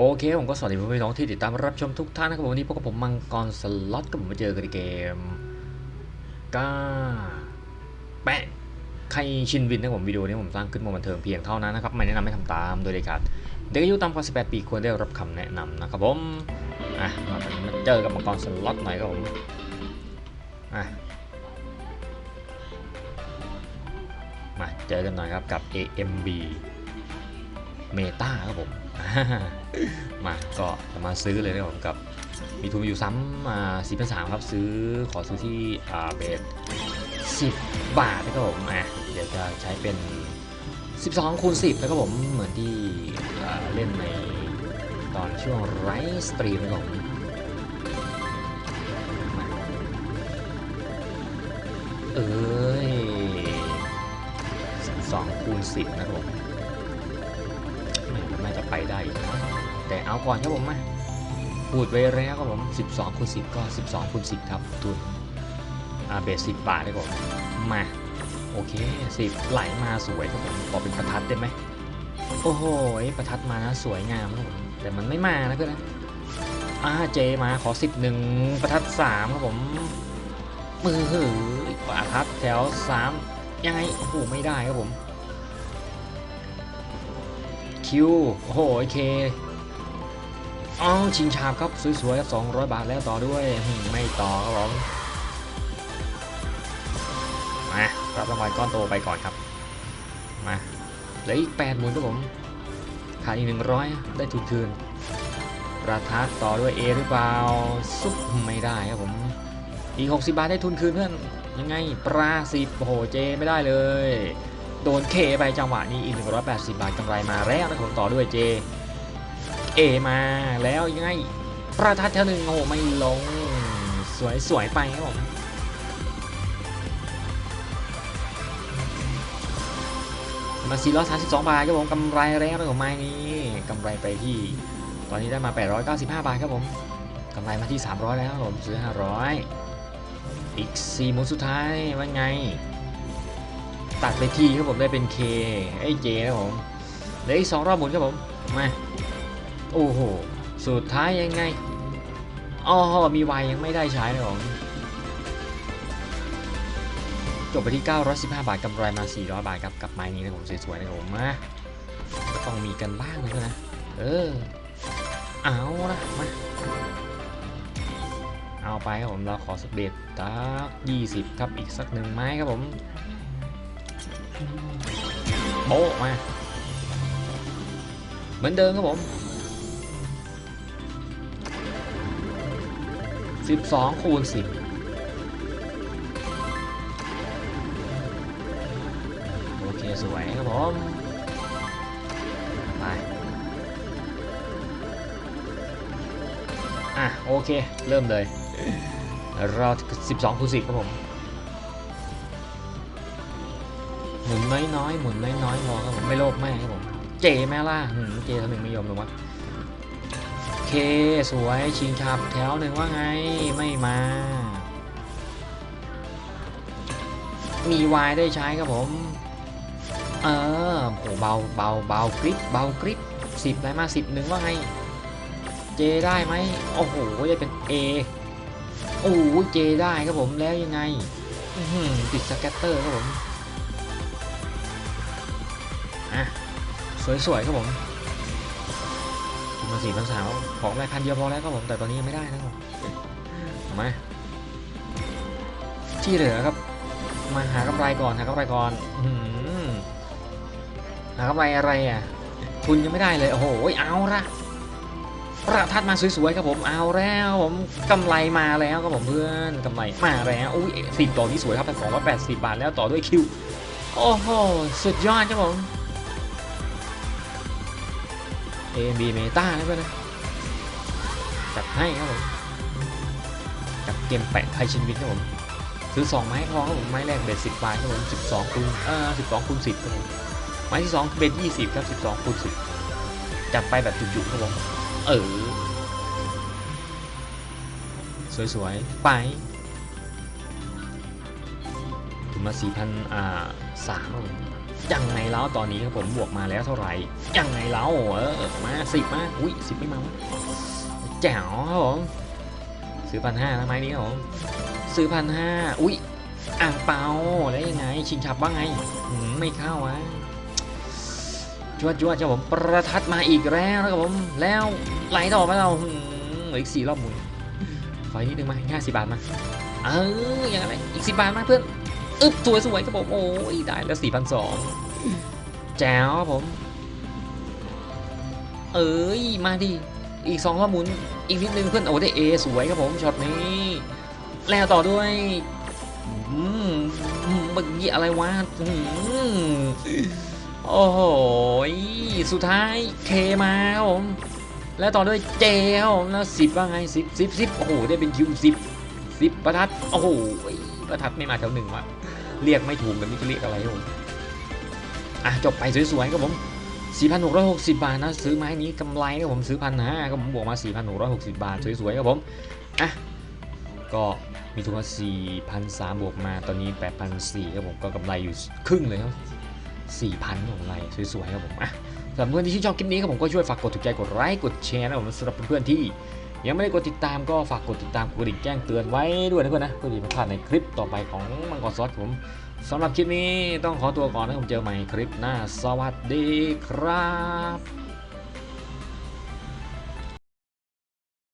โอเค ผมก็สวัสดีพี่น้องที่ติดตามรับชมทุกท่านนะครับผมวันนี้พบกับผมมังกรสล็อตกับผมมาเจอกันในเกมก้าแปะใครชินวินนะครับผมวิดีโอนี้ผมสร้างขึ้นมาบันเทิงเพียงเท่านั้นนะครับ ไม่แนะนำให้ทำตามโดยเด็ดขาดเด็กอายุต่ำกว่า 18 ปีควรได้รับคำแนะนำนะครับผมอะมาเจอกับมังกรสล็อตหน่อยครับผมอะมาเจอกันหน่อยครับกับ AMB เมตาครับผม มาก็จะมาซื้อเลยนะครับผมกับ มีทุนอยู่ซ้ำมาสี่พันสามครับซื้อขอซื้อที่อ่าเบสสิบบาทนะครับผมอะเดี๋ยวจะใช้เป็น 12คูณ10นะครับผมเหมือนที่เล่นในตอนช่วงไรสตรีมนะครับผมเอ้ย12คูณ10นะครับผม ได้อีกนะแต่เอาก่อนครับผมมาพูดไว้แล้วครับผม 12คูณ10 ก็ 12คูณ10 ครับ ทุนอ่าเบส10 บาทได้ก่อนมา โอเค 10 ไหลมาสวยครับผมขอเป็นประทัดได้ไหมโอ้โห ประทัดมานะสวยงามครับผม แต่มันไม่มานะเพื่อนนะอ่าเจมาขอ 10หนึ่งประทัด 3 ครับผมมือหือประทัดแถว 3 ยังไง โอ้โห ไม่ได้ครับผม คิวโอ้โหโอเคอ้าวชิงชาบครับสวยๆครับ200 บาทแล้วต่อด้วยหึไม่ต่อครับผมมารับรางวัลก้อนโตไปก่อนครับมาเหลืออีก8หมุนครับผมขาดอีก100ได้ทุนคืนประทัดต่อด้วย A หรือเปล่าซุปไม่ได้ครับผมอีก 60 บาทได้ทุนคืนเพื่อนยังไงปลาสิบโอ้โหเจไม่ได้เลย โดนเคไปจังหวะนี้อีก 180 บาทกำไรมาแล้วนะผมต่อด้วยเจ เอมาแล้วยังไงประทัดเท่าหนึ่งโอ้โหไม่ลง สวยสวยไปครับผมมา432 บาทครับผมกำไรแล้วนะผมไม้นี้กำไรไปที่ ตอนนี้ได้มา 895 บาทครับผมกำไรมาที่ 300 แล้วครับผมซื้อ 500 อีก4หมุนสุดท้ายว่าไง ตัดไปทีครับผมได้เป็น K ไอ้เจครับผมเหลืออีกสองรอบหมุนครับผมมาโอ้โหสุดท้ายยังไงอ๋อมีวายยังไม่ได้ใช้เลยผมจบไปที่ 915 บาทกำไรมา 400 บาทครับกับไม้นี้นะผมสวยๆนะผมมาต้องมีกันบ้างนะนะเออเอาละมาเอาไปครับผมเราขอสเบ็ดตัก20 ครับอีกสักหนึ่งไม้ครับผม โบะมาเหมือนเดิมครับผม 12 คูณ 10 โอเค สวยครับผม ไป อะ โอเค เริ่มเลย เรา 12 คูณ 10 ครับผม หมุนน้อยๆหมุนน้อยๆพอครับผมไม่โลภแม่ครับผมเจแม่ล่ะหืมเจทำหนึ่งไม่ยอมลงวะเคสวยชิงชับแถวหนึ่งว่าไงไม่มา มีวายได้ใช้ครับผม เออโหเบาเบาเบากริปเบากริปสิบได้มาสิบหนึ่งว่าไงเจได้ไหมโอ้โหได้เป็น A โอ้โหเจได้ครับผมแล้วยังไงติดสแกตเตอร์ครับผม อะสวยๆครับผมทุนมาสี่พันสามของรายพันเดียวพอแล้วครับผมแต่ตอนนี้ยังไม่ได้นะครับเอามาที่เหลือครับ มาหากำไรก่อนหากำไรก่อนอื้อหือหากำไรอะไรอะทุนยังไม่ได้เลยโอ้โหเอาละประทัดมาสวยๆครับผมเอาแล้วผมกำไรมาแล้วครับผมเพื่อนกำไรมาแล้วอุ้ยสิบต่อที่สวยครับเป็นสองร้อยแปดสิบบาทแล้วต่อด้วยคิวโอ้โหสุดยอดครับผม AMB Meta นะเพื่อนนะจัดให้ครับผมกับเกมแปะไทยชินวินครับผมซื้อ2ไม้พอครับผมไม้แรกเบ็ด10บาทครับผม12คูณเอ่อ12คูณ10ครับผมไม้ที่2เบ็ด20ครับ12คูณ10จัดไปแบบจุกๆครับผมเออสวยๆไปถึงมา4,000อ่า3ครับผม ยังไงแล้วตอนนี้ครับผมบวกมาแล้วเท่าไหร่ยังไงแล้วเออมาสิบมาอุ้ยสิบไม่มาวะแจ๋วครับผมซื้อพันห้านะไม้นี้ครับผมซื้อพันห้าอุ้ยอ่างเปาแล้วยังไง ชิงฉับว่าไงไม่เข้าวะจวดจวดครับผมประทัดมาอีกแล้วนะครับผมแล้วไหลต่อไปเราหืมเหลืออีกสี่รอบหมุนขออีกนิดนึงมาห้าสิบบาทมาเอออยังไงอีกสิบบาทมาเพื่อน อึ๊บสวยสวยครับผม โอ้ย ได้แล้วสี่พันสองแจ๋วครับผม เอ้ย มาดิ อีกสองรอบหมุนอีกนิดนึงเพื่อน โอ้ได้เอสวยครับผม ช็อตนี้ แล้วต่อด้วยอืมอืมเมื่อกี้อะไรวะอืมโอ้โห สุดท้ายเคมาครับผม แล้วต่อด้วยเจครับผมแล้วสิบว่าไงสิบสิบสิบโอ้โห ได้เป็นคิวสิบสิบประทัด โอ้โห ประทัดไม่มาแถวหนึ่งวะ เรียกไม่ถูกกันนี่จะเรียกอะไรผมอะจบไปสวยๆครับผม 4,660 บาทนะซื้อไม้นี้กำไรครับผมซื้อพันห้าก็ผมบวกมา 4,660 บาทสวยๆครับผมอะก็มีทุนมา4,300บวกมาตอนนี้8,400ครับผมก็กำไรอยู่ครึ่งเลยครับ4,000ของไรสวยๆครับผมอะสำหรับเพื่อนที่ชื่นชอบคลิปนี้ครับผมก็ช่วยฝากกดถูกใจกดไลค์กดแชร์นะผมสำหรับเพื่อนๆที่ ยังไม่ได้กดติดตามก็ฝากกดติดตามกดกระดิ่งแจ้งเตือนไว้ด้วยนะเพื่อนนะเพื่อที่จะไม่พลาดในคลิปต่อไปของมังกรซอสผมสำหรับคลิปนี้ต้องขอตัวก่อนนะผมเจอใหม่คลิปหน้า สวัสดีครับ